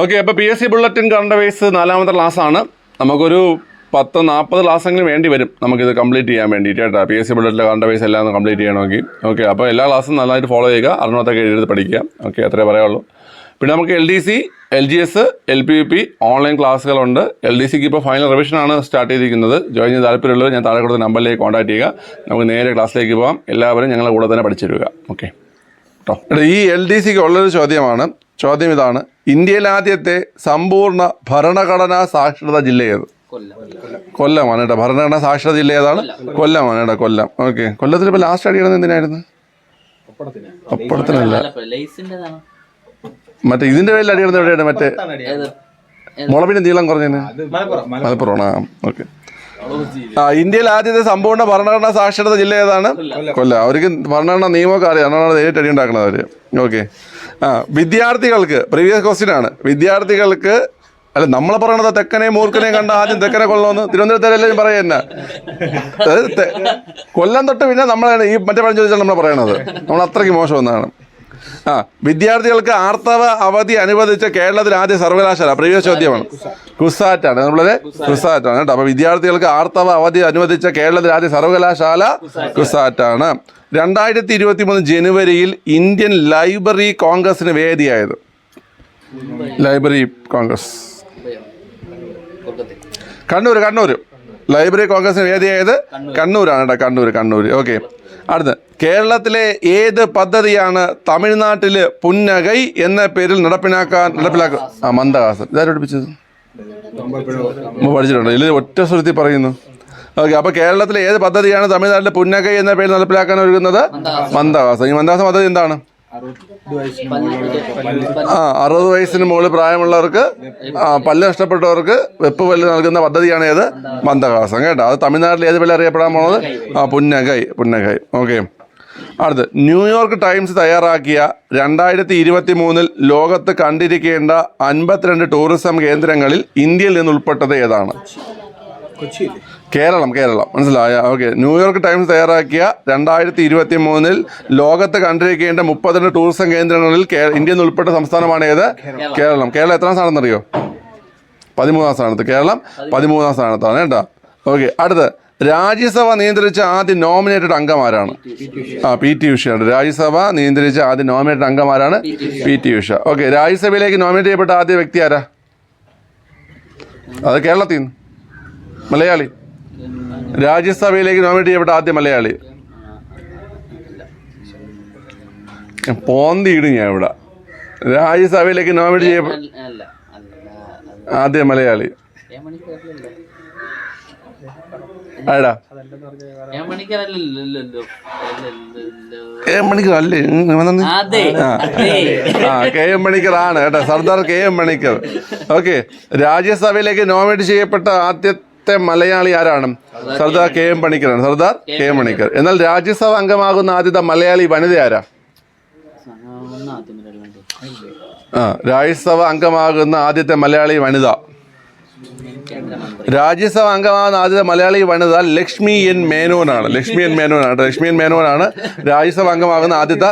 Okay അപ്പോൾ P S C bulletin current affairs നാലാമത്തെ ക്ലാസ്സാണ്. നമുക്കൊരു പത്ത് നാൽപ്പത് ക്ലാസ്സെങ്കിലും വേണ്ടി വരും. നമുക്കിത് കംപ്ലീറ്റ് ചെയ്യാൻ വേണ്ടിയിട്ട് കേട്ടോ. പി എസ് സി ബുള്ളറ്റിലെ കറണ്ട് അവേഴ്സ് എല്ലാം കംപ്ലീറ്റ് ചെയ്യണമെങ്കിൽ. ഓക്കെ അപ്പോൾ എല്ലാ ക്ലാസ്സും നന്നായിട്ട് ഫോളോ ചെയ്യുക. അറിഞ്ഞത്തൊക്കെ എഴുതി പഠിക്കുക. ഓക്കെ അത്രേ പറയുള്ളൂ. പിന്നെ നമുക്ക് L D C L G S L P P online ക്ലാസ്സുകളുണ്ട് L D സിക്ക് ഇപ്പോൾ ഫൈനൽ റിവിഷനാണ് സ്റ്റാർട്ട് ചെയ്തിരിക്കുന്നത്. ജോയിൻ ചെയ്ത് താല്പര്യമുള്ളവർ ഞാൻ താഴെ കൊടുത്ത നമ്പറിലേക്ക് കോൺടാക്ട് ചെയ്യുക. നമുക്ക് നേരെ ക്ലാസ്സിലേക്ക് പോകാം എല്ലാവരും ഞങ്ങളുടെ കൂടെ തന്നെ പഠിച്ചു തരിക ഓക്കെ കേട്ടോ ഈ എൽ ഡി സിക്ക് ഉള്ളൊരു ചോദ്യമാണ്. ചോദ്യം ഇതാണ്. ഇന്ത്യയിൽ ആദ്യത്തെ സമ്പൂർണ ഭരണഘടനാ സാക്ഷരത ജില്ല ഏത്? കൊല്ലമാണ് കേട്ടോ. ഭരണഘടനാ സാക്ഷരത ജില്ല ഏതാണ്? കൊല്ലമാണ് കേട്ടോ കൊല്ലം. ഓക്കെ. കൊല്ലത്തിൽ ഇപ്പോൾ ലാസ്റ്റ് അടിയണത് എന്തിനായിരുന്നു? പപ്പടത്തിനല്ല ലൈസിന്റെതാണ് മറ്റേ ഇതിന്റെ പേരിൽ അടിയണത് എവിടെയാണ്? മറ്റേ മുളപിന്റെ നീളം കുറഞ്ഞതിന് മലപ്പുറമാണ് ആ ഓക്കെ. ആ ഇന്ത്യയിൽ ആദ്യത്തെ സമ്പൂർണ ഭരണഘടനാ സാക്ഷരത ജില്ല ഏതാണ്? കൊല്ലം. അവർക്ക് ഭരണഘടനാ നിയമമൊക്കെ അറിയാം. അതാണ് നേരിട്ട് അടി ഉണ്ടാക്കുന്നത് അവർ ഓക്കെ. വിദ്യാർത്ഥികൾക്ക് പ്രീവിയസ് ക്വസ്റ്റ്യൻ ആണ്. വിദ്യാർത്ഥികൾക്ക് അല്ല നമ്മൾ പറയണത് തെക്കനെ മൂർഖനെ കണ്ട ആദ്യം തെക്കനെ കൊള്ളണമെന്ന് തിരുവനന്തപുരത്തെല്ലാം പറയുന്ന കൊല്ലം തൊട്ട് പിന്നെ നമ്മളാണ് ഈ മറ്റേ പഴഞ്ചോദിച്ചാണ് നമ്മൾ പറയണത്. നമ്മൾ അത്രയ്ക്ക് മോശമെന്നാണ് ആ വിദ്യാർത്ഥികൾക്ക് ആർത്തവ അവധി അനുവദിച്ച കേരളത്തിൽ ആദ്യ സർവകലാശാല. പ്രീവിയസ് ചോദ്യമാണ്. കുസാറ്റാണ്. നമ്മളത് കുസാറ്റാണ് കേട്ടോ. അപ്പൊ വിദ്യാർത്ഥികൾക്ക് ആർത്തവ അവധി അനുവദിച്ച കേരളത്തിൽ ആദ്യ സർവകലാശാല കുസാറ്റാണ്. രണ്ടായിരത്തി ഇരുപത്തി മൂന്ന് ജനുവരിയിൽ ഇന്ത്യൻ ലൈബ്രറി കോൺഗ്രസിന് വേദിയായത്. Library congress. Kannur Kannur library കോൺഗ്രസിന് വേദിയായത് കണ്ണൂരാണ് കേട്ടോ കണ്ണൂർ കണ്ണൂർ ഓക്കെ. അടുത്ത്. കേരളത്തിലെ ഏത് പദ്ധതിയാണ് തമിഴ്നാട്ടിൽ പുന്നകൈ എന്ന പേരിൽ നടപ്പിലാക്കാൻ നടപ്പിലാക്കുക ആ മന്ദഹാസൻ. ഇതാരും പഠിപ്പിച്ചത്? പഠിച്ചിട്ടുണ്ട്. ഇതിൽ ഒറ്റ സ്വരത്തിൽ പറയുന്നു. ഓക്കെ അപ്പോൾ കേരളത്തിലെ ഏത് പദ്ധതിയാണ് തമിഴ്നാട്ടിൽ പുന്നകൈ എന്ന പേരിൽ നടപ്പിലാക്കാൻ ഒരുങ്ങുന്നത്? മന്ദഹാസം ഈ മന്ദഹാസം പദ്ധതി എന്താണ്? ആ അറുപത് വയസ്സിന് മുകളിൽ പ്രായമുള്ളവർക്ക് ആ, പല്ല് നഷ്ടപ്പെട്ടവർക്ക് വെപ്പ് പല്ല് നൽകുന്ന പദ്ധതിയാണ് ഏത്? മന്ദഹാസം. കേട്ടോ. അത് തമിഴ്നാട്ടിൽ ഏത് പല്ല് അറിയപ്പെടാൻ പോണത്? ആ പുന്നകൈ പുന്നകൈ ഓക്കെ. അടുത്ത് ന്യൂയോർക്ക് ടൈംസ് തയ്യാറാക്കിയ രണ്ടായിരത്തി ഇരുപത്തി മൂന്നിൽ ലോകത്ത് കണ്ടിരിക്കേണ്ട അൻപത്തിരണ്ട് ടൂറിസം കേന്ദ്രങ്ങളിൽ ഇന്ത്യയിൽ നിന്ന് ഉൾപ്പെട്ടത് ഏതാണ് കേരളം കേരളം. മനസ്സിലായ? ഓക്കെ. ന്യൂയോർക്ക് ടൈംസ് തയ്യാറാക്കിയ രണ്ടായിരത്തി ഇരുപത്തി മൂന്നിൽ ലോകത്ത് കണ്ടിരിക്കേണ്ട മുപ്പത്തിരണ്ട് ടൂറിസം കേന്ദ്രങ്ങളിൽ ഇന്ത്യയിൽ നിന്ന് ഉൾപ്പെട്ട സംസ്ഥാനമാണ് ഏത്? കേരളം. കേരളം. എത്രാം സ്ഥാനത്തെന്നറിയോ പതിമൂന്നാം സ്ഥാനത്ത്. കേരളം പതിമൂന്നാം. സ്ഥാനത്താണ് കേട്ടോ. ഓക്കെ. അടുത്ത് രാജ്യസഭ നിയന്ത്രിച്ച ആദ്യ നോമിനേറ്റഡ് അംഗമാരാണ്? ആ പി ടി ഉഷയാണ് രാജ്യസഭ നിയന്ത്രിച്ച ആദ്യ നോമിനേറ്റഡ് അംഗമാരാണ് പി ടി ഉഷ. ഓക്കെ. രാജ്യസഭയിലേക്ക് നോമിനേറ്റ് ചെയ്യപ്പെട്ട ആദ്യ വ്യക്തി ആരാ? അത് കേരളത്തിൽ നിന്ന്. മലയാളി. രാജ്യസഭയിലേക്ക് നോമിനേറ്റ് ചെയ്യപ്പെട്ട ആദ്യ മലയാളി. പോന്തിയിടും ഞാൻ ഇവിടെ. രാജ്യസഭയിലേക്ക് നോമിനേറ്റ് ചെയ്യപ്പെട്ട ആദ്യ മലയാളി. ആടാ. കെ എം മണിക്കർ അല്ലേ ആ. കെ എം മണിക്കർ ആണ് കേട്ടോ. Sardar K M Manikkar. Okay. രാജ്യസഭയിലേക്ക് നോമിനേറ്റ് ചെയ്യപ്പെട്ട ആദ്യത്തെ മലയാളി ആരാണ്? സർദാർ കെ. എം. പണിക്കറാണ് സർദാർ കെ. എം. പണിക്കർ. എന്നാൽ രാജ്യസഭ അംഗമാകുന്ന ആദ്യത്തെ മലയാളി വനിത ആരാ? ആ രാജ്യസഭ അംഗമാകുന്ന ആദ്യത്തെ മലയാളി വനിത. രാജ്യസഭ അംഗമാകുന്ന ആദ്യത്തെ മലയാളി വനിത ലക്ഷ്മി എൻ മേനോനാണ് ലക്ഷ്മി എൻ മേനോനാണ് ലക്ഷ്മി എൻ മേനോനാണ് രാജ്യസഭ അംഗമാകുന്ന ആദ്യത്തെ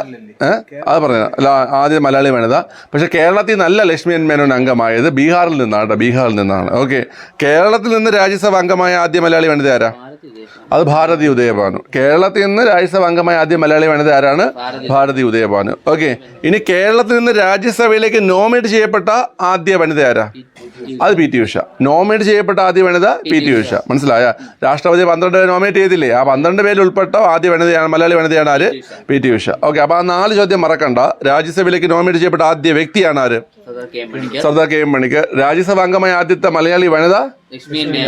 അത് പറഞ്ഞു അല്ല ആദ്യ മലയാളി വനിത. പക്ഷെ കേരളത്തിൽ നല്ല ലക്ഷ്മി എൻ മേനോൻ അംഗമായത് ബീഹാറിൽ നിന്നാണ് കേട്ടോ ബീഹാറിൽ നിന്നാണ്. ഓക്കെ. കേരളത്തിൽ നിന്ന് രാജ്യസഭ അംഗമായ ആദ്യ മലയാളി വനിത ആരാ? അത് ഭാരതി ഉദയഭാനു കേരളത്തിൽ നിന്ന് രാജ്യസഭ അംഗമായ ആദ്യ മലയാളി വനിത ആരാണ്? ഭാരതി. ഉദയഭാനു ഓക്കെ. ഇനി കേരളത്തിൽ നിന്ന് രാജ്യസഭയിലേക്ക് നോമിനേറ്റ് ചെയ്യപ്പെട്ട ആദ്യ വനിത ആരാ? അത് പി ടി ഉഷ. നോമിനേറ്റ് ചെയ്യപ്പെട്ട ആദ്യ വനിത പി ടി ഉഷ. മനസ്സിലായ? രാഷ്ട്രപതി പന്ത്രണ്ട് നോമിനേറ്റ് ചെയ്തില്ലേ? ആ പന്ത്രണ്ട് പേരിൽ ഉൾപ്പെട്ട? ആദ്യ വനിതയാണ് മലയാളി വനിതയാണ് ആര്? P T Usha. ഓക്കെ അപ്പോൾ ആ നാല് ചോദ്യം മറക്കണ്ട. രാജ്യസഭയിലേക്ക് നോമിനേറ്റ് ചെയ്യപ്പെട്ട ആദ്യ വ്യക്തിയാണ് ആര്? സർദാർ കെ എം മണിക്ക് രാജ്യസഭ അംഗമായ ആദ്യത്തെ മലയാളി വനിത?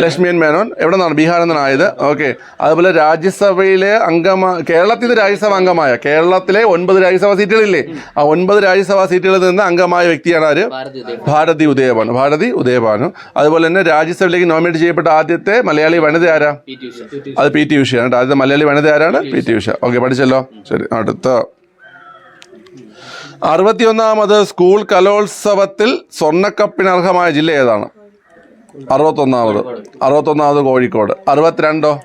ലക്ഷ്മി എൻ മേനോൻ, എവിടെ നിന്നാണ്? ബീഹാറിൽ നിന്നാണ് ആയത്. ഓക്കെ അതുപോലെ രാജ്യസഭയിലെ അംഗമാ കേരളത്തിൽ രാജ്യസഭ അംഗമായ കേരളത്തിലെ ഒൻപത് രാജ്യസഭാ സീറ്റുകളില്ലേ? ആ ഒൻപത് രാജ്യസഭാ സീറ്റുകളിൽ നിന്ന് അംഗമായ വ്യക്തിയാണ് ആര്? ഭാരതി ഉദയം ഭാരതി ഉദയഭാനു. അതുപോലെ തന്നെ രാജ്യസഭയിലേക്ക് നോമിനേറ്റ് ചെയ്യപ്പെട്ട ആദ്യത്തെ മലയാളി വനിത ആരാ? അത് പി. ടി. ഉഷയാണ് കേട്ടോ ആദ്യത്തെ മലയാളി വനിത ആരാണ്? പി. ടി. ഉഷ. ഓക്കെ പഠിച്ചല്ലോ. ശരി അടുത്ത. അറുപത്തിയൊന്നാമത് സ്കൂൾ കലോത്സവത്തിൽ സ്വർണക്കപ്പിന് അർഹമായ ജില്ല ഏതാണ്? അറുപത്തൊന്നാമത്. അറുപത്തൊന്നാമത് കോഴിക്കോട്. അറുപത്തിരണ്ടോ?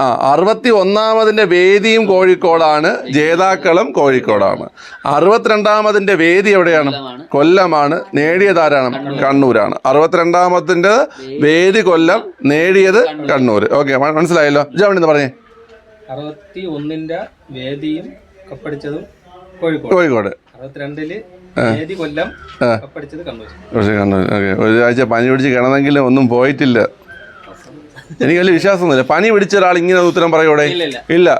ആ അറുപത്തി ഒന്നാമതിന്റെ വേദിയും കോഴിക്കോടാണ്. ജേതാക്കളും കോഴിക്കോടാണ്. അറുപത്തിരണ്ടാമതിന്റെ വേദി എവിടെയാണ്? കൊല്ലമാണ്. നേടിയതാരാണ്? കണ്ണൂരാണ്. അറുപത്തിരണ്ടാമത്തിന്റെ വേദി കൊല്ലം നേടിയത് കണ്ണൂർ ഓക്കെ മനസ്സിലായല്ലോ? ജാവണി പറഞ്ഞേ. അറുപത്തി ഒന്നിന്റെ വേദിയും കപ്പടിച്ചതും കോഴിക്കോട്. കോഴിക്കോട്. അറുപത്തിരണ്ടിൽ കൊല്ലം ഓക്കെ. ഒരാഴ്ച പനി പിടിച്ച് കിടന്നെങ്കിലും ഒന്നും പോയിട്ടില്ല. എനിക്ക് വലിയ വിശ്വാസമൊന്നുമില്ല. പനി പിടിച്ച ഒരാൾ ഇങ്ങനെ ഉത്തരം പറയൂടെ ഇല്ല?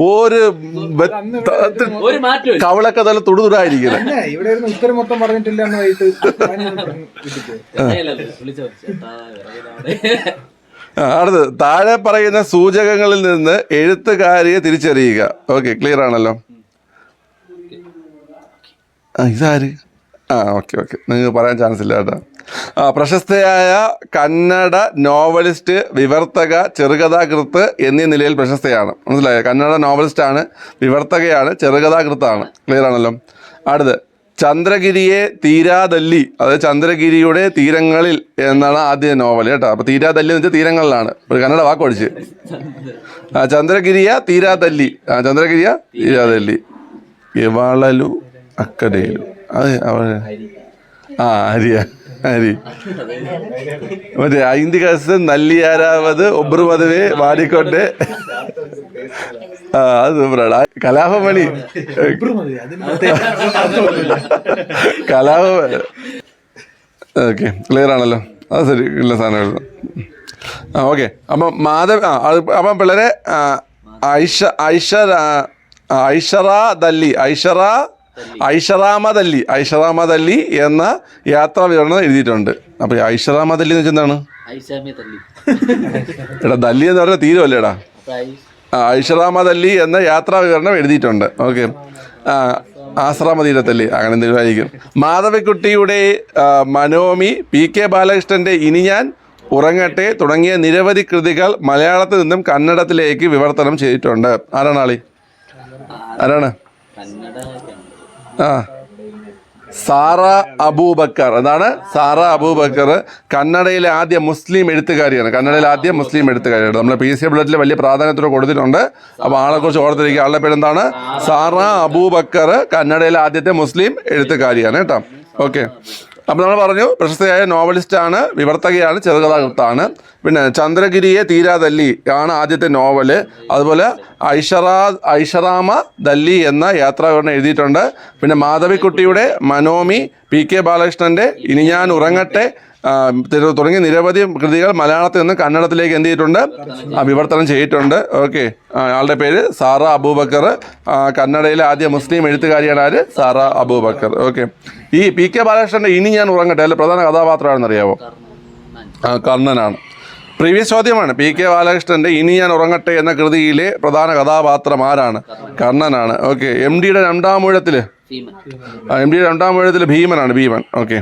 ഒരു ബത്ത- ഒരു മാറ്റം കവളൊക്കെ നല്ല തുടുതുടായിരിക്കുന്നത് അടുത്ത് താഴെ പറയുന്ന സൂചകങ്ങളിൽ നിന്ന് എഴുത്തുകാരിയെ തിരിച്ചറിയുക. ഓക്കെ ക്ലിയർ ആണല്ലോ? ആ ഇതാര്? ആ ഓക്കെ ഓക്കെ. നിങ്ങൾക്ക് പറയാൻ ചാൻസ് ഇല്ല കേട്ടോ. ആ പ്രശസ്തയായ കന്നഡ നോവലിസ്റ്റ് വിവർത്തക ചെറുകഥാകൃത്ത് എന്നീ നിലയിൽ പ്രശസ്തയാണ്. മനസ്സിലായോ? കന്നഡ നോവലിസ്റ്റാണ് വിവർത്തകയാണ് ചെറുകഥാകൃത്താണ്. ക്ലിയർ ആണല്ലോ? അടുത്ത്. ചന്ദ്രഗിരിയെ തീരാതല്ലി അതായത് ചന്ദ്രഗിരിയുടെ തീരങ്ങളിൽ എന്നാണ് ആദ്യ നോവൽ കേട്ടോ. അപ്പോൾ തീരാതല്ലി എന്ന് വെച്ചാൽ തീരങ്ങളിലാണ്. ഒരു കന്നഡ വാക്ക് ആ ചന്ദ്രഗിരിയ തീരാതല്ലി. ആ ചന്ദ്രഗിരിയ തീരാതല്ലി. ഇവാളലു അക്കരയിലും. അത് അവർ ആ അരിയ അരി മറ്റേ ഐന്തി കസം നല്ലിയാരാവത് ഒബ്രു മതവേ വാടിക്കൊണ്ട് ആ അത് സൂപ്പറാണ്. കലാപമണി. കലാപ ഓക്കെ ക്ലിയർ ആണല്ലോ. അത് ശരി ഇല്ല സാധനം ആ ഓക്കെ. അപ്പം മാധവ് ആ അപ്പം പിള്ളേരെ ഐഷ ഐഷ ഐഷറ ദല്ലി ഐഷറ ഐഷറാമദ് ഐഷറാമതല്ലി എന്ന യാത്രാ വിവരണം എഴുതിയിട്ടുണ്ട് അപ്പോൾ ഐഷറാമതല്ലി എന്ന് തള്ളി എടാ ദല്ലി എന്ന് പറഞ്ഞാൽ തീരുമല്ലേടാ ആ, ഐഷറാമദ് എന്ന യാത്രാ വിവരണം എഴുതിയിട്ടുണ്ട്. ഓക്കെ. ആശ്രാമതീരത്തല്ലി അങ്ങനെ എന്തെങ്കിലും ആയിരിക്കും. മാധവിക്കുട്ടിയുടെ മനോമി പി കെ ബാലകൃഷ്ണന്റെ ഇനി ഞാൻ ഉറങ്ങട്ടെ തുടങ്ങിയ നിരവധി കൃതികൾ മലയാളത്തിൽ നിന്നും കന്നഡത്തിലേക്ക് വിവർത്തനം ചെയ്തിട്ടുണ്ട്. ആരാണ് ആളി? ആരാണ്? ആ. സാറ അബൂബക്കർ. എന്താണ്? സാറ അബൂബക്കർ കന്നഡയിലെ ആദ്യ മുസ്ലിം എഴുത്തുകാരിയാണ്. കന്നഡയിലെ ആദ്യ മുസ്ലിം എഴുത്തുകാരിയാണ്. നമ്മൾ പി സി ബുള്ളറ്റിൽ വലിയ പ്രാധാന്യത്തോടെ കൊടുത്തിട്ടുണ്ട്. അപ്പോൾ ആളെക്കുറിച്ച് ഓർത്തിരിക്കുക. ആളുടെ പേരെന്താണ്? സാറ അബൂബക്കർ കന്നഡയിലെ ആദ്യത്തെ മുസ്ലിം എഴുത്തുകാരിയാണ്. കേട്ടോ. ഓക്കെ. അപ്പോൾ നമ്മൾ പറഞ്ഞു പ്രശസ്തയായ നോവലിസ്റ്റാണ് വിവർത്തകയാണ് ചെറുകഥാകൃത്താണ്. പിന്നെ ചന്ദ്രഗിരിയെ തീരാതല്ലി ആണ് ആദ്യത്തെ നോവൽ. അതുപോലെ ഐഷറാ ഐഷറാമ ദല്ലി എന്ന യാത്രാവിവരണം എഴുതിയിട്ടുണ്ട്. പിന്നെ മാധവിക്കുട്ടിയുടെ മനോമി പി കെ ബാലകൃഷ്ണന്റെ ഇനി ഞാൻ ഉറങ്ങട്ടെ തുടങ്ങിയ നിരവധി കൃതികൾ മലയാളത്തിൽ നിന്ന് കന്നഡത്തിലേക്ക് എന്ത് ചെയ്തിട്ടുണ്ട്? വിവർത്തനം ചെയ്തിട്ടുണ്ട്. ഓക്കെ. ആളുടെ പേര് സാറ അബൂബക്കർ. കന്നഡയിലെ ആദ്യ മുസ്ലിം എഴുത്തുകാരിയാണ് ആര്? സാറ അബൂബക്കർ. ഓക്കെ. ഈ പി കെ ബാലകൃഷ്ണന്റെ ഇനി ഞാൻ ഉറങ്ങട്ടെ അതിലെ പ്രധാന കഥാപാത്രമാണെന്ന് അറിയാവോ? കർണനാണ്. പ്രീവിയസ് ചോദ്യമാണ് പി കെ ബാലകൃഷ്ണന്റെ ഇനി ഞാൻ ഉറങ്ങട്ടെ എന്ന കൃതിയിലെ പ്രധാന കഥാപാത്രം ആരാണ്? കർണനാണ്. ഓക്കെ. എം ഡിയുടെ രണ്ടാം ഊഴത്തിൽ ഭീമൻ എം ഡിയുടെ രണ്ടാം ഊഴത്തിൽ ഭീമനാണ് ഭീമൻ. ഓക്കെ.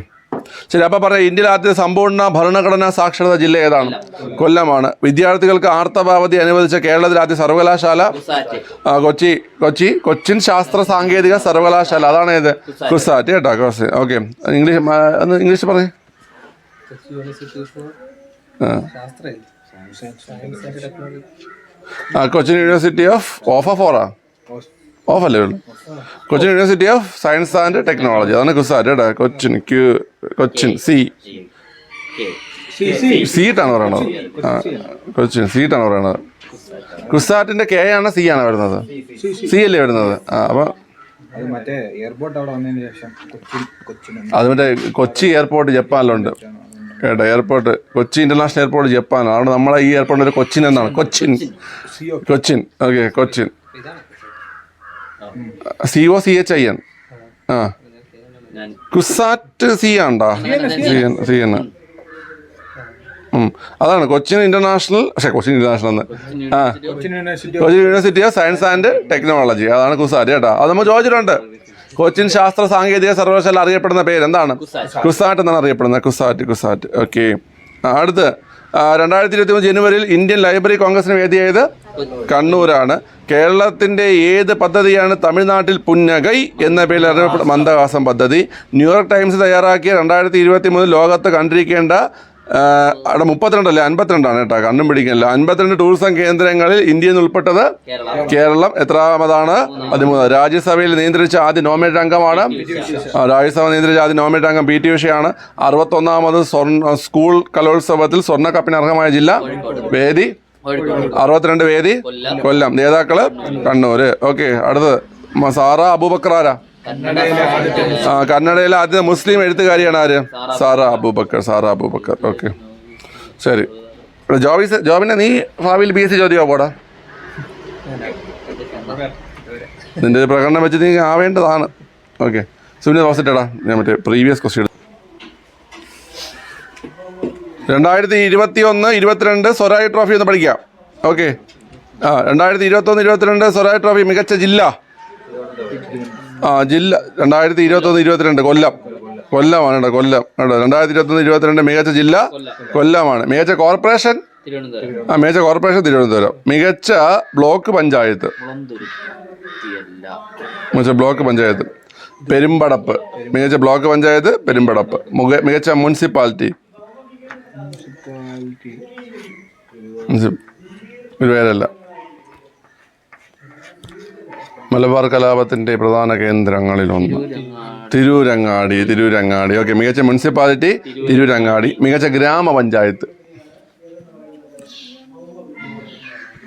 ശരി അപ്പോൾ പറയാം ഇന്ത്യയിലെ ആദ്യത്തെ സമ്പൂർണ ഭരണഘടനാ സാക്ഷരതാ ജില്ല ഏതാണ്? കൊല്ലമാണ്. വിദ്യാർത്ഥികൾക്ക് ആർത്തവാവധി അനുവദിച്ച കേരളത്തിലെ ആദ്യ സർവകലാശാല കൊച്ചി കൊച്ചി കൊച്ചിൻ ശാസ്ത്ര സാങ്കേതിക സർവകലാശാല. അതാണ് ഏത്? കുസാറ്റ്. കേട്ടോ കോസ് ഓക്കെ. ഇംഗ്ലീഷ് ഒന്ന് ഇംഗ്ലീഷ് പറയേ. ആ. Cochin university of of of of അല്ലേ ഉള്ളു Cochin university of science and technology അതാണ് കുസാർ കേട്ടോ. കൊച്ചിൻ ക്യു കൊച്ചിൻ സി സീറ്റാണ് പറയണത്. കൊച്ചിൻ സീറ്റാണ് പറയണത്. കുസാറ്റിന്റെ കെ ആണ് സി ആണ് വരുന്നത്. സി അല്ലേ വരുന്നത്? ആ അപ്പം അത് മറ്റേ അവിടെ കൊച്ചി എയർപോർട്ട് ജപ്പാനിലുണ്ട്. കേട്ടോ എയർപോർട്ട് കൊച്ചി ഇന്റർനാഷണൽ എയർപോർട്ട് ജപ്പാനാണ് അതുകൊണ്ട് നമ്മളെ ഈ എയർപോർട്ടിന്റെ കൊച്ചിൻ എന്നാണ്. Cochin. Cochin. Okay Cochin. C O C H I N ആ. CUSAT C ആണ്ടാ? C N C N. അതാണ് കൊച്ചിൻ ഇന്റർനാഷണൽ പക്ഷേ കൊച്ചിൻ ഇന്റർനാഷണൽ എന്ന് ആ. Cochin university of science and technology അതാണ് കുസാറ്റ് കേട്ടോ. അത് നമ്മൾ ചോദിച്ചിട്ടുണ്ട്. കൊച്ചിൻ ശാസ്ത്ര സാങ്കേതിക സർവകലാശാല അറിയപ്പെടുന്ന പേര് എന്താണ്? കുസാറ്റ്. കുസാറ്റ് എന്നാണ് അറിയപ്പെടുന്നത്. കുസാറ്റ് കുസാറ്റ്. ഓക്കെ അടുത്ത് രണ്ടായിരത്തി ഇരുപത്തി മൂന്ന് ജനുവരിയിൽ ഇന്ത്യൻ ലൈബ്രറി കോൺഗ്രസിന് വേദിയായത് കണ്ണൂരാണ്. കേരളത്തിന്റെ ഏത് പദ്ധതിയാണ് തമിഴ്നാട്ടിൽ പുന്നകൈ എന്ന പേരിൽ അറിയപ്പെടുന്ന മന്ദഹാസം പദ്ധതി. ന്യൂയോർക്ക് ടൈംസ് തയ്യാറാക്കിയ രണ്ടായിരത്തി ഇരുപത്തി മൂന്നിൽ ലോകത്ത് കണ്ടിരിക്കേണ്ട അവിടെ മുപ്പത്തിരണ്ടല്ലേ? അൻപത്തിരണ്ടാണ് കേട്ടോ കണ്ണും പിടിക്കണില്ല അൻപത്തിരണ്ട് ടൂറിസം കേന്ദ്രങ്ങളിൽ ഇന്ത്യയിൽ നിന്ന് ഉൾപ്പെട്ടത് കേരള. എത്രാമതാണ്? പതിമൂന്ന്. രാജ്യസഭയിൽ നിയന്ത്രിച്ച ആദ്യ നോമിനേറ്റ് അംഗമാണ് രാജ്യസഭ നിയന്ത്രിച്ച ആദ്യ നോമിനേറ്റ് അംഗം പി ടി ഉഷയാണ്. അറുപത്തൊന്നാമത് സ്വർണ സ്കൂൾ കലോത്സവത്തിൽ സ്വർണ കപ്പിന് അർഹമായ ജില്ല വേദി അറുപത്തിരണ്ട് വേദി കൊല്ലം. നേതാക്കൾ കണ്ണൂര്. ഓക്കെ അടുത്തത്. സാറ കന്നഡ ആ കന്നഡയിലെ ആദ്യത്തെ മുസ്ലിം എഴുത്തുകാരിയാണ് ആര്? സാറ അബൂബക്കർ. സാറ അബൂബക്കർ ഓക്കെ. ശരി. ജോബിസ് ജോബി ജോബിനെ നീ ഭാവിയിൽ ബി എസ് സി ചോദ്യമോ പോടാ? നിന്റെ ഒരു പ്രകടനം വെച്ച് നീ ആവേണ്ടതാണ്. ഓക്കെ. സുനിൽ തോസിട്ടടാ ഞാൻ മറ്റേ പ്രീവിയസ് ക്വസ്റ്റ്യൻ രണ്ടായിരത്തി ഇരുപത്തി ഒന്ന് ഇരുപത്തിരണ്ട് സ്വരാജ് ട്രോഫി ഒന്ന് പഠിക്കാം. ഓക്കെ. ആ രണ്ടായിരത്തി ഇരുപത്തൊന്ന് ഇരുപത്തിരണ്ട് സ്വരാജ് ട്രോഫി മികച്ച ജില്ല. ആ ജില്ല രണ്ടായിരത്തി ഇരുപത്തൊന്ന് ഇരുപത്തിരണ്ട് കൊല്ലം. കൊല്ലമാണ് കേട്ടോ കൊല്ലം. കേട്ടോ രണ്ടായിരത്തി ഇരുപത്തൊന്ന് ഇരുപത്തിരണ്ട് മികച്ച ജില്ല കൊല്ലമാണ്. മികച്ച കോർപ്പറേഷൻ? ആ മികച്ച കോർപ്പറേഷൻ തിരുവനന്തപുരം. മികച്ച ബ്ലോക്ക് പഞ്ചായത്ത്. മികച്ച ബ്ലോക്ക് പഞ്ചായത്ത്. പെരുമ്പടപ്പ്. മികച്ച ബ്ലോക്ക് പഞ്ചായത്ത് പെരുമ്പടപ്പ്. മികച്ച മുനിസിപ്പാലിറ്റി. പേരല്ല. മലബാർ കലാപത്തിന്റെ പ്രധാന കേന്ദ്രങ്ങളിലൊന്ന്. തിരൂരങ്ങാടി തിരൂരങ്ങാടി. ഓക്കെ മികച്ച മുനിസിപ്പാലിറ്റി തിരൂരങ്ങാടി. മികച്ച ഗ്രാമപഞ്ചായത്ത്.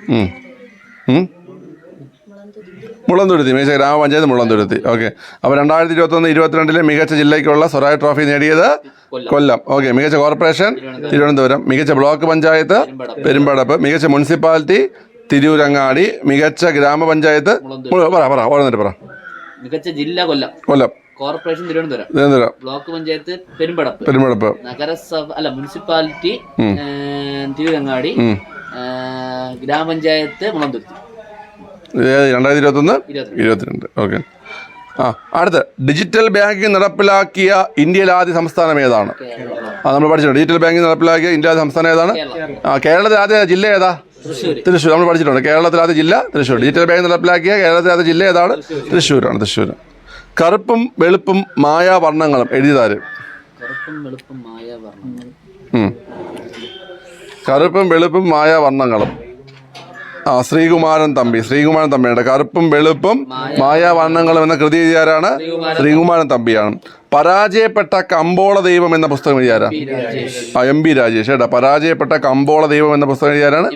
ഉം. ഉം? മുളന്തുരുത്തി മികച്ച ഗ്രാമപഞ്ചായത്ത് മുളന്തുരുത്തി ഓക്കെ അപ്പോൾ രണ്ടായിരത്തി ഇരുപത്തൊന്ന് ഇരുപത്തിരണ്ടിലെ മികച്ച ജില്ലയ്ക്കുള്ള സ്വരാജ് ട്രോഫി നേടിയത് കൊല്ലം. ഓക്കെ മികച്ച കോർപ്പറേഷൻ തിരുവനന്തപുരം. മികച്ച ബ്ലോക്ക് പഞ്ചായത്ത് പെരുമ്പടപ്പ്. മികച്ച മുനിസിപ്പാലിറ്റി തിരൂരങ്ങാടി. മികച്ച ഗ്രാമപഞ്ചായത്ത്. പറ പറ ഓരോന്നിട്ട് പറ. മികച്ച ജില്ല കൊല്ലം. കൊല്ലം. കോർപ്പറേഷൻ തിരുവനന്തപുരം. തിരുവനന്തപുരം. ബ്ലോക്ക് പഞ്ചായത്ത് പെരുമ്പടപ്പ്. പെരുമ്പടപ്പ്. നഗരസഭ അല്ല മുനിസിപ്പാലിറ്റി തിരുവങ്ങാടി ഗ്രാമപഞ്ചായത്ത് മുളന്തുരുത്തി രണ്ടായിരത്തി ഇരുപത്തൊന്ന് ഇരുപത്തിരണ്ട്. ഓക്കെ. ആ അടുത്ത. ഡിജിറ്റൽ ബാങ്കിംഗ് നടപ്പിലാക്കിയ ഇന്ത്യയിലെ ആദ്യ സംസ്ഥാനം ഏതാണ്? ആ നമ്മൾ പഠിച്ചിട്ടുണ്ട്. ഡിജിറ്റൽ ബാങ്കിംഗ് നടപ്പിലാക്കിയ ഇന്ത്യ ആദ്യ സംസ്ഥാനം ഏതാണ്? ആ കേരളത്തിലെ ആദ്യ ജില്ല ഏതാ? തൃശ്ശൂർ. നമ്മൾ പഠിച്ചിട്ടുണ്ട്. കേരളത്തിലെ ആദ്യ ജില്ല തൃശ്ശൂർ. ഡിജിറ്റൽ ബാങ്ക് നടപ്പിലാക്കിയ കേരളത്തിലെ ആദ്യ ജില്ല ഏതാണ്? തൃശ്ശൂരാണ് തൃശ്ശൂർ കറുപ്പും വെളുപ്പും മായാവർണങ്ങളും. എഴുതിയതാര്? കറുപ്പും വെളുപ്പും മായാവർണങ്ങളും. ആ ശ്രീകുമാരൻ തമ്പി ശ്രീകുമാരൻ തമ്പിയുടെ കറുപ്പും വെളുപ്പും മായാവർണങ്ങളും എന്ന കൃതി എഴുതിയാരാണ് ശ്രീകുമാരൻ തമ്പിയാണ്. പരാജയപ്പെട്ട കമ്പോള ദൈവം എന്ന പുസ്തകം എഴുതിയാരാ ആ എം പി രാജേഷ് കേട്ടോ. പരാജയപ്പെട്ട കമ്പോള ദൈവം എന്ന പുസ്തകം എഴുതിയാരാണ്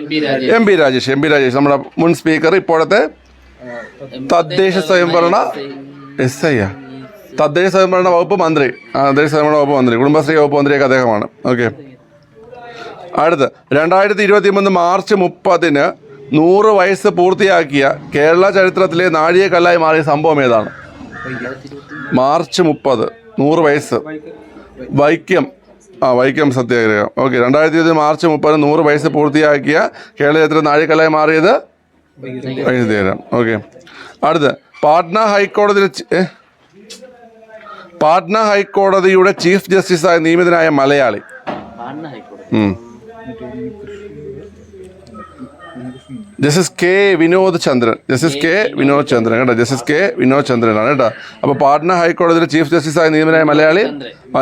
M P Rajesh. M P Rajesh. നമ്മുടെ മുൻ സ്പീക്കർ ഇപ്പോഴത്തെ തദ്ദേശ സ്വയംഭരണ എസ് ഐ തദ്ദേശ സ്വയംഭരണ വകുപ്പ് മന്ത്രി. ആ തദ്ദേശ സ്വയംഭരണ വകുപ്പ് മന്ത്രി. കുടുംബശ്രീ വകുപ്പ് മന്ത്രിയൊക്കെ അദ്ദേഹമാണ്. ഓക്കെ. അടുത്ത്. രണ്ടായിരത്തി ഇരുപത്തി മൂന്ന് മാർച്ച് മുപ്പതിന് നൂറ് വയസ്സ് പൂർത്തിയാക്കിയ കേരള ചരിത്രത്തിലെ നാഴികക്കല്ലായി മാറിയ സംഭവം ഏതാണ്? മാർച്ച് മുപ്പത് നൂറ് വയസ്സ്. വൈക്കം. ആ വൈക്കം സത്യാഗ്രഹം. ഓക്കെ രണ്ടായിരത്തി ഇരുപത് മാർച്ച് മുപ്പത് നൂറ് വയസ്സ് പൂർത്തിയാക്കിയ കേരള ചരിത്രം നാഴികക്കല്ലായി മാറിയത് വൈകുന്നേരം. ഓക്കെ. അടുത്ത് പാട്ന ഹൈക്കോടതി പാട്ന ഹൈക്കോടതിയുടെ ചീഫ് ജസ്റ്റിസായി നിയമിതനായ Malayali. Justice K Vinod Chandran justice K Vinod Chandran കേട്ടോ ജസ്റ്റിസ് കെ വിനോദ് ചന്ദ്രനാണ് കേട്ടോ. അപ്പോൾ പാട്ന ഹൈക്കോടതിയിലെ ചീഫ് ജസ്റ്റിസായി നിയമനായ മലയാളി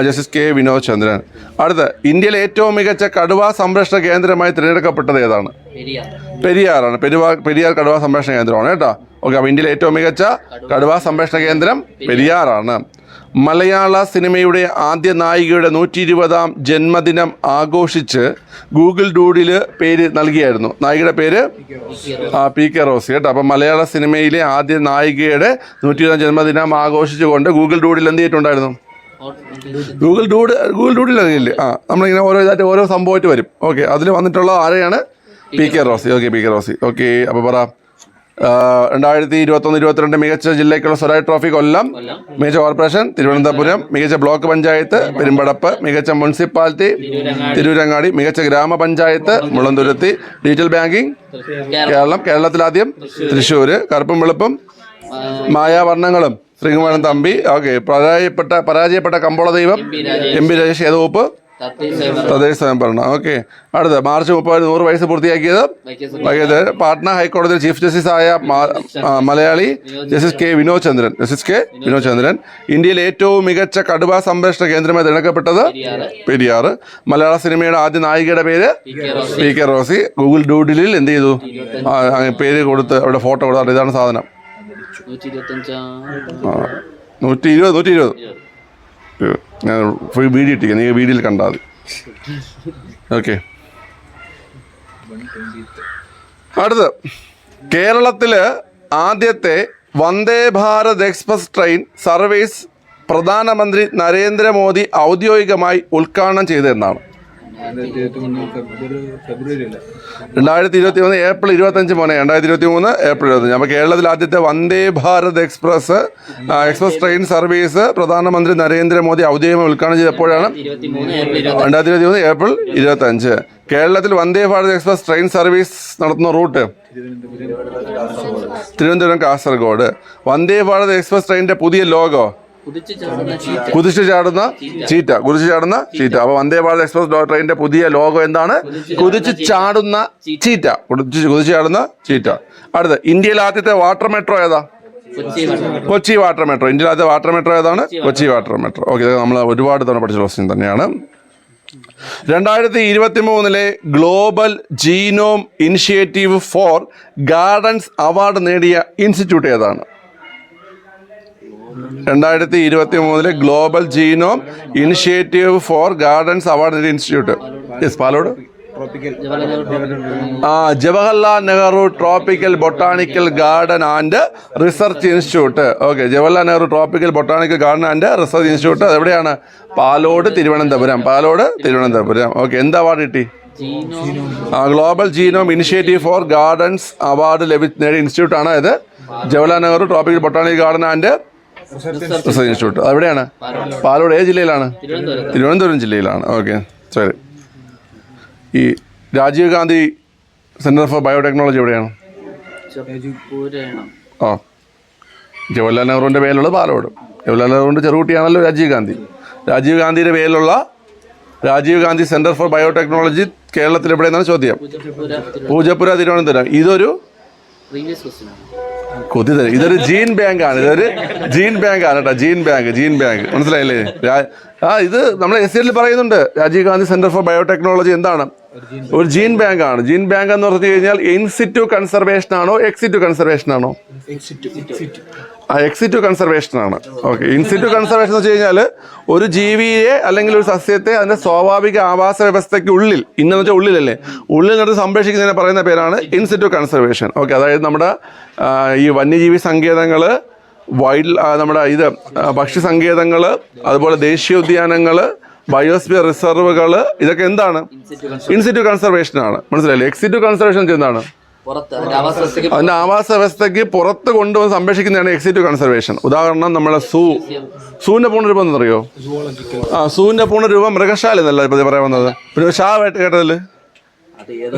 ജസ്റ്റിസ് കെ വിനോദ് ചന്ദ്രൻ അടുത്ത ഇന്ത്യയിലെ ഏറ്റവും മികച്ച കടുവ സംരക്ഷണ കേന്ദ്രമായി തിരഞ്ഞെടുക്കപ്പെട്ടത് ഏതാണ്? പെരിയാറാണ്. പെരുവാ പെരിയാർ കടുവ സംരക്ഷണ കേന്ദ്രമാണ് കേട്ടോ. ഓക്കെ അപ്പോൾ ഇന്ത്യയിലെ ഏറ്റവും മികച്ച കടുവ സംരക്ഷണ കേന്ദ്രം പെരിയാറാണ്. മലയാള സിനിമയുടെ ആദ്യ നായികയുടെ നൂറ്റി ഇരുപതാം ജന്മദിനം ആഘോഷിച്ച് ഗൂഗിൾ ഡൂഡിൽ പേര് നൽകിയായിരുന്നു. നായികയുടെ പേര്? പി കെ റോസി കേട്ടോ. അപ്പം മലയാള സിനിമയിലെ ആദ്യ നായികയുടെ നൂറ്റി ഇരുപതാം ജന്മദിനം ആഘോഷിച്ചുകൊണ്ട് ഗൂഗിൾ ഡൂഡിൽ എന്ത് ചെയ്തിട്ടുണ്ടായിരുന്നു? ഗൂഗിൾ ഡൂഡ് ഗൂഗിൾ ഡൂഡിൽ അറിയില്ലേ? ആ നമ്മളിങ്ങനെ ഓരോ ഇതായിട്ട് ഓരോ സംഭവമായിട്ട് വരും. ഓക്കെ അതിൽ വന്നിട്ടുള്ള ആരെയാണ്? P K Rosy. Okay P K Rosy. Okay അപ്പോൾ പറ. രണ്ടായിരത്തി ഇരുപത്തൊന്ന് ഇരുപത്തിരണ്ട് മികച്ച ജില്ലയ്ക്കുള്ള സ്വരാജ് ട്രോഫി കൊല്ലം മികച്ച കോർപ്പറേഷൻ തിരുവനന്തപുരം മികച്ച ബ്ലോക്ക് പഞ്ചായത്ത് പെരുമ്പടപ്പ് മികച്ച മുനിസിപ്പാലിറ്റി തിരൂരങ്ങാടി. മികച്ച ഗ്രാമപഞ്ചായത്ത് മുളന്തുരുത്തി ഡിജിറ്റൽ ബാങ്കിംഗ് കേരളം കേരളത്തിലാദ്യം തൃശ്ശൂർ. കറുപ്പും വെളുപ്പും മായാവർണങ്ങളും ശ്രീകുമാരൻ തമ്പി ഓക്കെ പരാജയപ്പെട്ട പരാജയപ്പെട്ട കമ്പോള ദൈവം എം പി രാജേഷ് ഏത് വകുപ്പ്. തദ്ദേശ സ്വയംഭരണ ഓക്കെ. അടുത്ത മാർച്ച് മുപ്പത് നൂറ് വയസ്സ് പൂർത്തിയാക്കിയത് വൈകിയത് പാട്ന ഹൈക്കോടതി ചീഫ് ആയ Malayali justice K Vinod Chandran justice K Vinod Chandran ഇന്ത്യയിലെ ഏറ്റവും മികച്ച കടുവ സംരക്ഷണ കേന്ദ്രമായി തിരഞ്ഞെടുക്കപ്പെട്ടത് പെരിയാർ. മലയാള സിനിമയുടെ ആദ്യ നായികയുടെ പേര് പി കെ റോസ്. ഗൂഗിൾ ഡൂഡിലിൽ എന്ത് ചെയ്തു? പേര് കൊടുത്ത് അവിടെ ഫോട്ടോ കൊടുത്തു ഇതാണ് സാധനം. നൂറ്റി ഇരുപത് നൂറ്റി ഇരുപത്. ഞാൻ വീഡിയോ ഇട്ടിരിക്കാം. നീ വീഡിയോയിൽ കണ്ടാൽ മതി. ഓക്കെ അടുത്ത് കേരളത്തിൽ ആദ്യത്തെ Vande Bharat express train service പ്രധാനമന്ത്രി നരേന്ദ്രമോദി ഔദ്യോഗികമായി ഉദ്ഘാടനം ചെയ്തതെന്നാണ്. രണ്ടായിരത്തി ഇരുപത്തി മൂന്ന് ഏപ്രിൽ ഇരുപത്തഞ്ച് മോനെ രണ്ടായിരത്തി ഇരുപത്തി മൂന്ന് ഏപ്രിൽ ഇരുപത്തഞ്ച് അപ്പോൾ കേരളത്തിൽ ആദ്യത്തെ Vande Bharat express express train service പ്രധാനമന്ത്രി നരേന്ദ്രമോദി ഔദ്യോഗികമായി ഉദ്ഘാടനം ചെയ്തപ്പോഴാണ് രണ്ടായിരത്തി ഇരുപത്തി മൂന്ന് ഏപ്രിൽ ഇരുപത്തഞ്ച് കേരളത്തിൽ Vande Bharat express train service നടത്തുന്ന റൂട്ട്? തിരുവനന്തപുരം കാസർഗോഡ്. വന്ദേ ഭാരത് എക്സ്പ്രസ് ട്രെയിനിന്റെ പുതിയ ലോഗോ? കുതിച്ചു ചാടുന്ന ചീറ്റ കുതിച്ചു ചാടുന്ന ചീറ്റ അപ്പൊ വന്ദേ ഭാരത് എക്സ്പ്രസ് ട്രെയിനിന്റെ പുതിയ ലോഗോ എന്താണ്? കുതിച്ചു ചാടുന്ന ചീറ്റ കുതിച്ചു കുതിച്ചു ചാടുന്ന ചീറ്റ അടുത്ത ഇന്ത്യയിലെ ആദ്യത്തെ വാട്ടർ മെട്രോ ഏതാ? Kochi water metro. ഇന്ത്യയിലെ ആദ്യത്തെ വാട്ടർ മെട്രോ ഏതാണ്? Kochi water metro. ഓക്കെ ഇത് നമ്മൾ ഒരുപാട് തവണ പഠിച്ച ക്വസ്റ്റ്യൻ തന്നെയാണ്. രണ്ടായിരത്തി ഇരുപത്തി മൂന്നിലെ global genome initiative for gardens award നേടിയ ഇൻസ്റ്റിറ്റ്യൂട്ട് ഏതാണ്? രണ്ടായിരത്തി ഇരുപത്തി മൂന്നിലെ global genome initiative for gardens award institute. Yes Palode. ആ Jawaharlal Nehru tropical botanical garden and research institute. Okay Jawaharlal Nehru tropical botanical garden and research institute എവിടെയാണ് Palode Thiruvananthapuram. Palode Thiruvananthapuram. Okay എന്ത് award കിട്ടി? Global genome initiative for gardens award ലഭി നേടിയ institute ആണ് ഇത്. Jawaharlal Nehru tropical botanical garden and research institute. എവിടെയാണ് പാലോട്. ഏത് ജില്ലയിലാണ്? തിരുവനന്തപുരം. ജില്ലയിലാണ്. ഓക്കെ ശരി. ഈ Rajiv Gandhi centre for biotechnology എവിടെയാണ്? ആ. ജവഹർലാൽ നെഹ്റുവിന്റെ പേരിലുള്ള പാലോട്. ജവഹർലാൽ നെഹ്റുവിന്റെ ചെറുകുട്ടിയാണല്ലോ രാജീവ് ഗാന്ധി. രാജീവ് ഗാന്ധിയുടെ പേരിലുള്ള Rajiv Gandhi centre for biotechnology കേരളത്തിൽ എവിടെയെന്നാണ് ചോദ്യം? പൂജപ്പുര തിരുവനന്തപുരം. ഇതൊരു കൊതി തരും. ഇതൊരു ജീൻ ബാങ്ക് ആണ്. ഇതൊരു ജീൻ ബാങ്ക് ആണ് കേട്ടോ. Gene bank gene bank. മനസ്സിലായില്ലേ? ആ ഇത് നമ്മൾ എസ് സിയിൽ പറയുന്നുണ്ട്. Rajiv Gandhi centre for biotechnology എന്താണ്? ഒരു ജീൻ ബാങ്ക് ആണ്. ജീൻ ബാങ്ക് എന്ന് പറഞ്ഞു കഴിഞ്ഞാൽ ഇൻസിറ്റു കൺസർവേഷൻ ആണോ എക്സിറ്റു കൺസർവേഷൻ ആണോ? എക്സിറ്റു കൺസർവേഷൻ ആണ്. ഓക്കെ ഇൻസിറ്റു കൺസർവേഷൻ എന്ന് വെച്ച് കഴിഞ്ഞാൽ ഒരു ജീവിയെ അല്ലെങ്കിൽ ഒരു സസ്യത്തെ അതിന്റെ സ്വാഭാവിക ആവാസ വ്യവസ്ഥയ്ക്ക് ഉള്ളിൽ ഇന്നെന്ന് വെച്ചാൽ ഉള്ളിലല്ലേ ഉള്ളിൽ നിന്ന് സംരക്ഷിക്കുന്നതിനെ പറയുന്ന പേരാണ് ഇൻസിറ്റു കൺസർവേഷൻ ഓക്കെ അതായത് നമ്മുടെ ഈ വന്യജീവി സങ്കേതങ്ങൾ വൈൽഡ് നമ്മുടെ ഇത് ഭക്ഷ്യ സങ്കേതങ്ങൾ അതുപോലെ ദേശീയോദ്യാനങ്ങൾ ബയോസ്ഫിയർ റിസർവുകൾ ഇതൊക്കെ എന്താണ്? ഇൻസിറ്റു കൺസർവേഷൻ ആണ്. മനസ്സിലായില്ലേ? എക്സിറ്റു കൺസർവേഷൻ എന്താണ്? അതിന്റെ ആവാസ വ്യവസ്ഥയ്ക്ക് പുറത്ത്. കൊണ്ടുവന്ന് സംരക്ഷിക്കുന്നതാണ് എക്സിറ്റീവ് കൺസർവേഷൻ ഉദാഹരണം നമ്മളെ സൂ സൂവിന്റെ പൂർണരൂപം എന്നറിയോ? ആ സൂവിന്റെ പൂർണരൂപം മൃഗശാല എന്നല്ല ഇപ്പൊ പറയാൻ വന്നത്. പിന്നെ ഷാ വേട്ട കേട്ടതിൽ അത് ഏതോ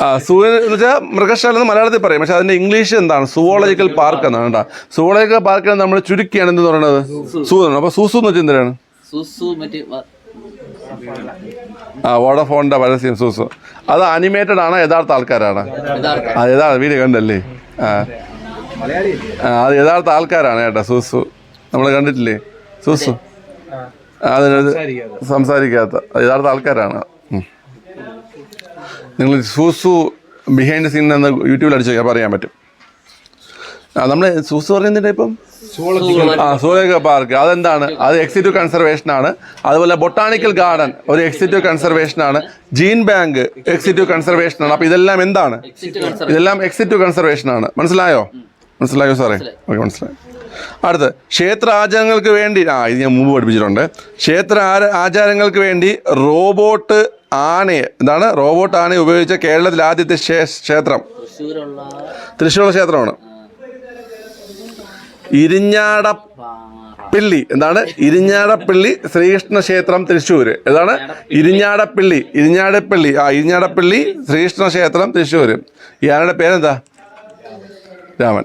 ആ സൂ എന്ന് വെച്ചാൽ മൃഗശാല എന്ന് മലയാളത്തിൽ പറയും. പക്ഷെ അതിന്റെ ഇംഗ്ലീഷ് എന്താണ്? സുവോളജിക്കൽ പാർക്ക് എന്നാണ് കേട്ടോ. സുവോളജിക്കൽ പാർക്ക് നമ്മൾ ചുരുക്കിയാണ് എന്ത് പറയുന്നത് സൂ. എന്നാണ് അപ്പൊ സൂസു എന്ന് വെച്ചാൽ എന്തിനാണ്? സുസു മറ്റേ വ- ആ വോഡഫോണിന്റെ പരസ്യം സൂസു അത് അനിമേറ്റഡ് ആണ് യഥാർത്ഥ ആൾക്കാരാണ്. അത് യഥാർത്ഥ വീഡിയോ കണ്ടല്ലേ? ആ. അത് യഥാർത്ഥ ആൾക്കാരാണ് കേട്ടോ സൂസു നമ്മൾ കണ്ടിട്ടില്ലേ? സൂസു ആ, അതിനത് സംസാരിക്കാത്ത യഥാർത്ഥ ആൾക്കാരാണ്. നിങ്ങൾ സൂസു ബിഹൈൻഡ് സീൻ എന്ന് യൂട്യൂബിൽ അടിച്ചു കഴിഞ്ഞാൽ പറയാൻ പറ്റും. ആ നമ്മൾ സൂസ് പറയുന്നില്ല ഇപ്പം? ആ സൂളജിക്കൽ പാർക്ക് അതെന്താണ്? അത് എക്സിറ്റീവ് കൺസർവേഷൻ ആണ്. അതുപോലെ ബൊട്ടാണിക്കൽ ഗാർഡൻ ഒരു എക്സിറ്റീവ് കൺസർവേഷൻ ആണ്. Gene bank ex situ conservation ആണ്. അപ്പൊ ഇതെല്ലാം എന്താണ്? ഇതെല്ലാം എക്സിറ്റീവ് കൺസർവേഷൻ ആണ്. മനസ്സിലായോ? മനസ്സിലായോ സാറേ? ഓക്കെ മനസ്സിലായി. അടുത്ത് ക്ഷേത്ര ആചാരങ്ങൾക്ക് വേണ്ടി ആ ഇത് ഞാൻ മുമ്പ് പഠിപ്പിച്ചിട്ടുണ്ട്. ക്ഷേത്ര ആചാരങ്ങൾക്ക് വേണ്ടി റോബോട്ട് ആനയെ എന്താണ്? റോബോട്ട് ആനയെ ഉപയോഗിച്ച കേരളത്തിലെ ആദ്യത്തെ ക്ഷേത്രം. തൃശ്ശൂർ ക്ഷേത്രമാണ്. ഇരിഞ്ഞാടപ്പിള്ളി. എന്താണ്? ഇരിഞ്ഞാടപ്പള്ളി ശ്രീകൃഷ്ണ ക്ഷേത്രം തൃശ്ശൂര്. ഏതാണ്? ഇരിഞ്ഞാടപ്പള്ളി. ഇരിഞ്ഞാടപ്പള്ളി. ആ ഇരിഞ്ഞാടപ്പള്ളി ശ്രീകൃഷ്ണ ക്ഷേത്രം തൃശ്ശൂര് ഇയാളുടെ പേരെന്താ? രാമൻ.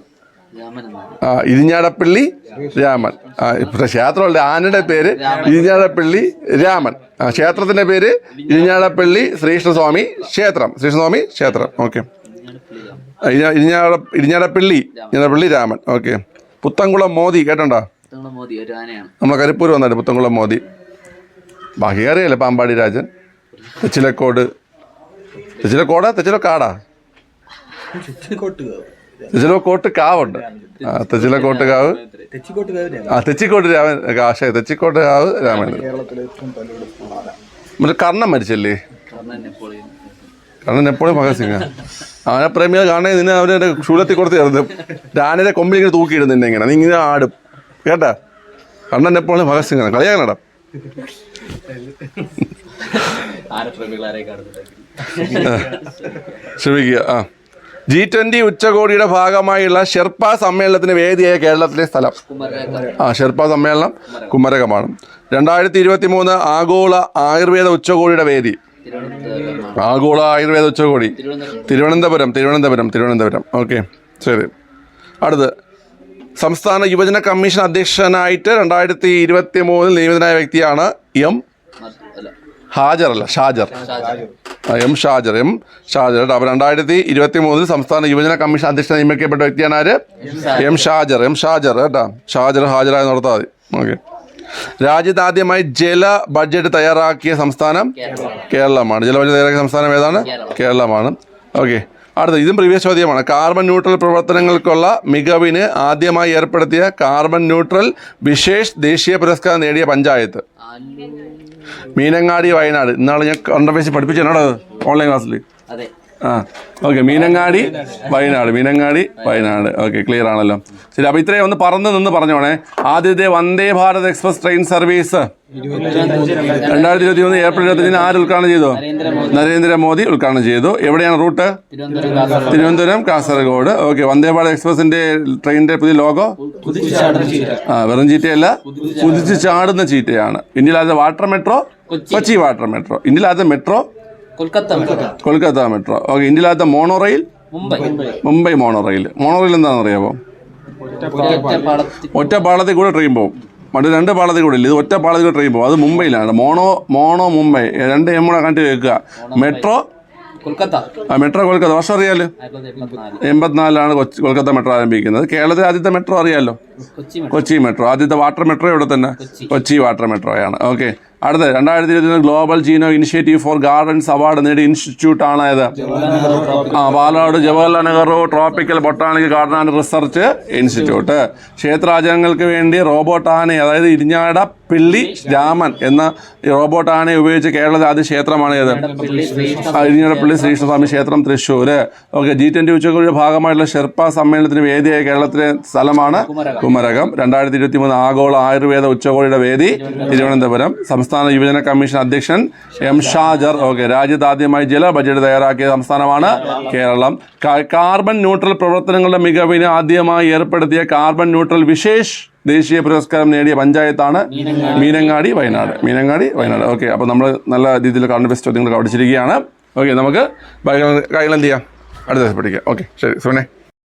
ആ ഇരിഞ്ഞാടപ്പള്ളി രാമൻ. ആ ഇപ്പൊ ക്ഷേത്രമുള്ള ആനയുടെ പേര് ഇരിഞ്ഞാടപ്പള്ളി രാമൻ. ആ ക്ഷേത്രത്തിന്റെ പേര് ഇരിഞ്ഞാടപ്പള്ളി ശ്രീകൃഷ്ണസ്വാമി ക്ഷേത്രം. ശ്രീകൃഷ്ണസ്വാമി ക്ഷേത്രം. ഓക്കെ. ഇരിഞ്ഞാട ഇരിഞ്ഞാടപ്പള്ളി. ഇരിഞ്ഞാടപ്പള്ളി രാമൻ. ഓക്കെ. പുത്തൻകുളം മോദി കേട്ടണ്ടാ? നമ്മളെ കരിപ്പൂർ വന്നിട്ട് പുത്തൻകുളം മോദി. ബാക്കി അറിയാലേ പാമ്പാടി രാജൻ തെച്ചിലക്കോട്. തെച്ചിലക്കോടാ? തെച്ചിലക്കാടാ? തെച്ചിലക്കോട്ട് കാവുണ്ട്. ആ തെച്ചിലക്കോട്ട് കാവ്. ആ തെച്ചിക്കോട്ട് രാമൻ ആശയ തെച്ചിക്കോട്ട് കാവ് രാമേന്ദ്രൻ. കേരളത്തിലെ ഏറ്റവും തലയെടുപ്പുള്ള മറ്റേ കർണം മരിച്ചല്ലേ? കർണൻ എപ്പോഴും ഭഗത് സിംഗ് അവനെ പ്രേമികൾ കാണേ നിന്നെ അവരെ ശൂലത്തിൽ കൊടുത്ത് ചേർന്ന് രാനിലെ കൊമ്പിൽ ഇങ്ങനെ തൂക്കിയിടും നിന്നെ ഇങ്ങനെ. നീ ഇങ്ങനെ ആടും. കേട്ടാ? കണ്ണൻ എപ്പോഴും ഭഗത് സിംഗ് കളിയാകണടാ ആനപ്രേമികളാരെ ശ്രമിക്കുക. ക്ഷമിക്കുക ആ. ജി ട്വന്റി ഉച്ചകോടിയുടെ ഭാഗമായുള്ള ഷെർപ്പ സമ്മേളനത്തിന് വേദിയായ കേരളത്തിലെ സ്ഥലം. ആ ഷെർപ്പ സമ്മേളനം കുമരകമാണ്. രണ്ടായിരത്തി ഇരുപത്തി മൂന്ന് ആഗോള ആയുർവേദ ഉച്ചകോടിയുടെ വേദി. ആഗോള ആയുർവേദ ഉച്ചകോടി. തിരുവനന്തപുരം. തിരുവനന്തപുരം തിരുവനന്തപുരം ഓക്കെ ശരി. അടുത്ത്. സംസ്ഥാന യുവജന കമ്മീഷൻ അധ്യക്ഷനായിട്ട് രണ്ടായിരത്തി ഇരുപത്തി മൂന്നിൽ നിയമിതനായ വ്യക്തിയാണ് എം ഹാജർ അല്ല Shajar. M Shajar M Shajar. അപ്പോൾ രണ്ടായിരത്തി ഇരുപത്തി മൂന്നിൽ സംസ്ഥാന യുവജന കമ്മീഷൻ അധ്യക്ഷൻ നിയമിക്കപ്പെട്ട വ്യക്തിയാണ് ആര്? M Shajar M Shajar. കേട്ടോ ഷാജർ ഹാജരായി നടത്താതെ. ഓക്കെ. രാജ്യത്ത് ആദ്യമായി ജല ബഡ്ജറ്റ് തയ്യാറാക്കിയ സംസ്ഥാനം കേരളമാണ്. ജല ബഡ്ജറ്റ് തയ്യാറാക്കിയ സംസ്ഥാനം ഏതാണ്? കേരളമാണ്. ഓക്കെ. അടുത്ത ഇതും പ്രീവിയസ് ചോദ്യമാണ്. കാർബൺ ന്യൂട്രൽ പ്രവർത്തനങ്ങൾക്കുള്ള മികവിന് ആദ്യമായി ഏർപ്പെടുത്തിയ കാർബൺ ന്യൂട്രൽ വിശേഷ് ദേശീയ പുരസ്കാരം നേടിയ പഞ്ചായത്ത്? മീനങ്ങാടി വയനാട്. ഇന്നാളെ ഞാൻ കണ്ടപേശി പഠിപ്പിച്ചു ഓൺലൈൻ ക്ലാസ്സിൽ ആ okay Meenangadi Wayanad Meenangadi Wayanad. Okay clear ആണല്ലോ. ശരി അപ്പോൾ ഇത്രയും ഒന്ന് പറന്ന് നിന്ന് പറഞ്ഞോണേ. ആദ്യത്തെ Vande Bharat express train service. രണ്ടായിരത്തി ഇരുപത്തി മൂന്ന് ഏപ്രിൽ ഇരുപത്തഞ്ചിന് ആര് ഉദ്ഘാടനം ചെയ്തു? നരേന്ദ്രമോദി ഉദ്ഘാടനം ചെയ്തു. എവിടെയാണ് റൂട്ട്? തിരുവനന്തപുരം കാസർഗോഡ്. ഓക്കെ വന്ദേ ഭാരത് എക്സ്പ്രസിന്റെ ട്രെയിനിന്റെ പുതിയ ലോഗോ? ആ വെറും ചീറ്റയല്ല കുതിച്ച് ചാടുന്ന ചീറ്റയാണ് ഇന്ത്യയിൽ ആദ്യത്തെ water metro? Kochi water metro. ഇന്ത്യയിൽ ആദ്യത്തെ metro? Kolkata metro. Kolkata metro okay ഇന്ത്യയിൽ ആദ്യത്തെ monorail? Mumbai. Mumbai. Monorail. Monorail എന്താണെന്ന് അറിയാമോ ഒറ്റ പാളത്തിൽ കൂടെ ട്രെയിൻ പോകും മറ്റു രണ്ട് പാളത്തിൽ കൂടെ ഇല്ല. ഇത് ഒറ്റ പാളത്തിൽ കൂടെ ട്രെയിൻ പോകും അത് മുംബൈയിലാണ്. Mono mono Mumbai. രണ്ട് എം കൂടെ കണ്ടിട്ട് വെക്കുക മെട്രോ കൊൽക്കത്ത. ആ മെട്രോ കൊൽക്കത്ത. വർഷം അറിയാലോ? എൺപത്തിനാലിലാണ് കൊച്ചി കൊൽക്കത്ത മെട്രോ ആരംഭിക്കുന്നത്. കേരളത്തിലെ ആദ്യത്തെ മെട്രോ അറിയാലോ? കൊച്ചി മെട്രോ കൊച്ചി മെട്രോ ആദ്യത്തെ വാട്ടർ മെട്രോ ഇവിടെ തന്നെ? കൊച്ചി. വാട്ടർ മെട്രോയാണ് ഓക്കെ അടുത്ത രണ്ടായിരത്തി ഇരുപത്തി global genome initiative for gardens award നേടിയ ഇൻസ്റ്റിറ്റ്യൂട്ട് ആണ് ഏത് ആ Palakkad Jawaharlal Nehru tropical botanical garden and research institute ക്ഷേത്രാചാരങ്ങൾക്ക് വേണ്ടി റോബോട്ട് ആനയെ അതായത് ഇരിഞ്ഞാട പിള്ളി രാമൻ എന്ന റോബോട്ട് ആനയെ ഉപയോഗിച്ച് കേരളത്തിലെ ആദ്യ ക്ഷേത്രമാണ് ഇരിഞ്ഞാട ഇരിഞ്ഞാടപ്പള്ളി ശ്രീകൃഷ്ണസ്വാമി ക്ഷേത്രം തൃശ്ശൂർ ഓക്കെ ജി ട്വന്റി ഉച്ചകോടിയുടെ ഭാഗമായിട്ടുള്ള ഷെർപ്പ സമ്മേളനത്തിന് വേദിയായ കേരളത്തിലെ സ്ഥലമാണ് കുമരകം. രണ്ടായിരത്തി ഇരുപത്തി മൂന്ന് ആഗോള ആയുർവേദ ഉച്ചകോടിയുടെ വേദി തിരുവനന്തപുരം. സംസ്ഥാന യുവജന കമ്മീഷൻ അധ്യക്ഷൻ എം ഷാജർ ഓക്കെ രാജ്യത്ത് ആദ്യമായി ജല ബജറ്റ് തയ്യാറാക്കിയ സംസ്ഥാനമാണ് കേരളം കാർബൺ ന്യൂട്രൽ പ്രവർത്തനങ്ങളുടെ മികവിന് ആദ്യമായി ഏർപ്പെടുത്തിയ കാർബൺ ന്യൂട്രൽ വിശേഷ് ദേശീയ പുരസ്കാരം നേടിയ പഞ്ചായത്താണ് മീനങ്ങാടി വയനാട് മീനങ്ങാടി വയനാട് ഓക്കെ അപ്പോൾ നമ്മൾ നല്ല രീതിയിൽ കറണ്ട് ബെസ്റ്റ് ചോദ്യങ്ങൾ കവടിച്ചിരിക്കുകയാണ് ഓക്കെ നമുക്ക് കാര്യങ്ങൾ എന്ത് ചെയ്യാം അടുത്ത പഠിക്കാം ഓക്കെ ശരി സുനെ